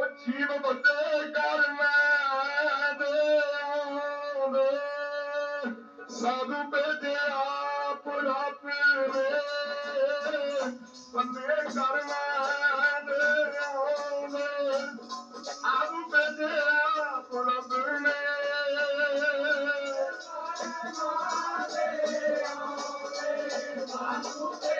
जीव बंदे कर मैं दे साधु पे दे आप रब रे। बंदे कर मैं दे साधु पे दे आप रब रे साधु पे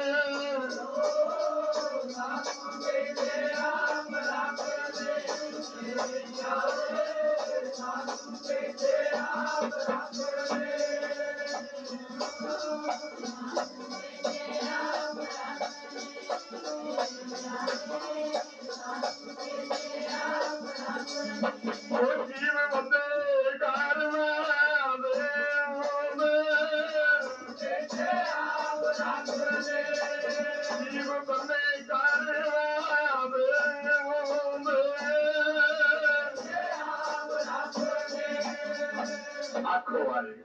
Yeah. ಹಾಕೋವಲ್ಲ